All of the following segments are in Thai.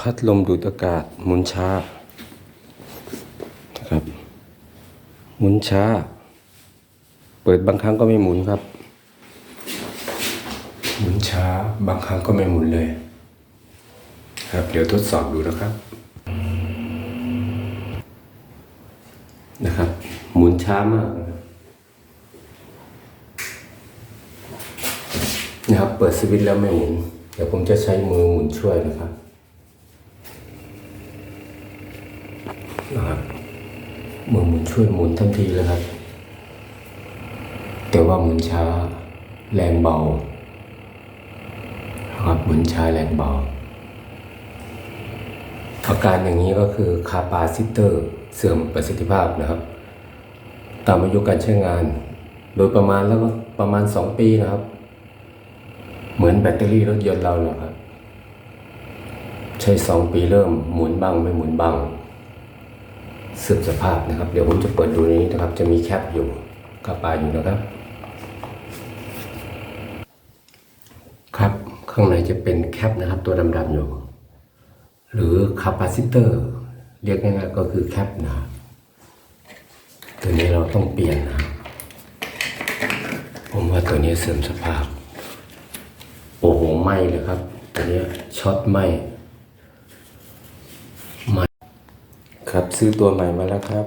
พัดลมดูดอากาศหมุนช้านะครับ หมุนช้า เปิดบางครั้งก็ไม่หมุนครับ หมุนช้าบางครั้งก็ไม่หมุนเลย ครับ เดี๋ยวทดสอบดูนะครับ นะครับ หมุนช้ามากนะครับนะครับเปิดสวิตช์แล้วไม่หมุน เดี๋ยวผมจะใช้มือหมุนช่วยนะครับ นะครับมือหมุนช่วยหมุนทันทีเลยครับ แต่ว่าหมุนช้าแรงเบานะครับหมุนช้าแรงเบา อาการอย่างนี้ก็คือคาปาซิเตอร์เสื่อมประสิทธิภาพนะครับ ตามอายุการใช้งาน โดยประมาณแล้วก็ประมาณ 2 ปีนะครับ เหมือนแบตเตอรี่รถยนต์เราเนี่ยครับ ใช้ 2 ปีเริ่มหมุนบ้างไม่หมุนบ้าง เสื่อมสภาพนะครับ เดี๋ยวผมจะเปิดดูนี้นะครับ จะมีแคปอยู่คาปาอยู่นะครับ ครับข้างในจะเป็นแคปนะครับ ตัวดำๆอยู่ หรือคาปาซิเตอร์ เรียกง่ายๆก็คือแคปนะครับตัวนี้เราต้องเปลี่ยนนะ ผมว่าตัวนี้เสื่อมสภาพ โอ้โหไหมเลยครับ ตัวนี้ช็อตไหมไหม ครับซื้อตัวใหม่มาแล้วครับ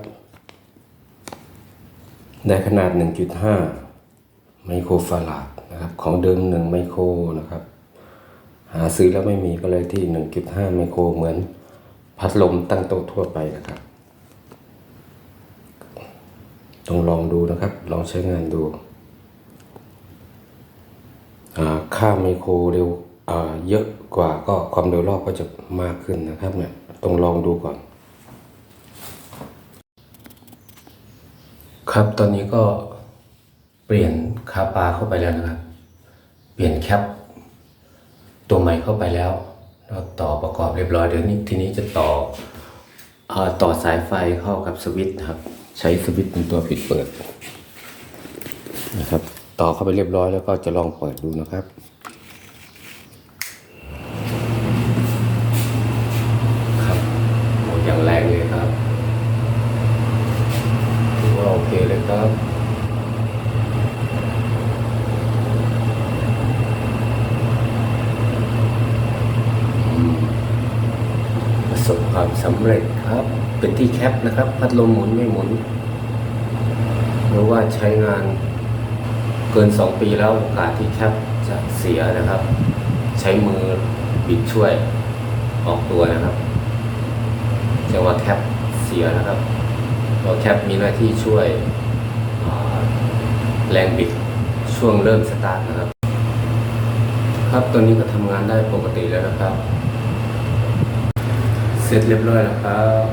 ได้ขนาด 1.5 ไมโครฟาราดนะครับ ของเดิม 1 ไมโครนะครับ หาซื้อแล้วไม่มีก็เลยที่ 1.5 ไมโครเหมือนพัดลมตั้งโต๊ะทั่วไปนะครับ ต้องลองดูนะครับ ลองใช้งานดู ค่าไมโครเร็วเยอะกว่าก็ความเร็วรอบก็จะมากขึ้นนะครับเนี่ยต้องลองดูก่อน ครับตอนนี้ก็เปลี่ยนคาปาเข้าไปแล้วนะครับ เปลี่ยนแคปตัวใหม่เข้าไปแล้วแล้วต่อประกอบเรียบร้อยเดี๋ยวนี้ทีนี้จะต่ออต่อสายไฟเข้ากับสวิตช์ครับ ใช้สวิตช์เป็นตัวปิดเปิดนะครับ ต่อเข้าไปเรียบร้อยแล้วก็จะลองเปิดดูนะครับโหอย่างแรงเลยครับถือว่าโอเครับ ประสบความสำเร็จครับ เป็นที่แคปนะครับ พัดลมหมุนไม่หมุนเพราะว่าใช้งานเกิน 2 ปีแล้วโอกาสที่แคปจะเสียนะครับ ใช้มือบิดช่วยออกตัวนะครับจะว่าแคปเสียนะครับเราแคปมีหน้าที่ช่วย แรงบิดช่วงเริ่มสตาร์ทนะครับ ครับตัวนี้ก็ทำงานได้ปกติแล้วนะครับ เสร็จเรียบร้อยแล้วครับ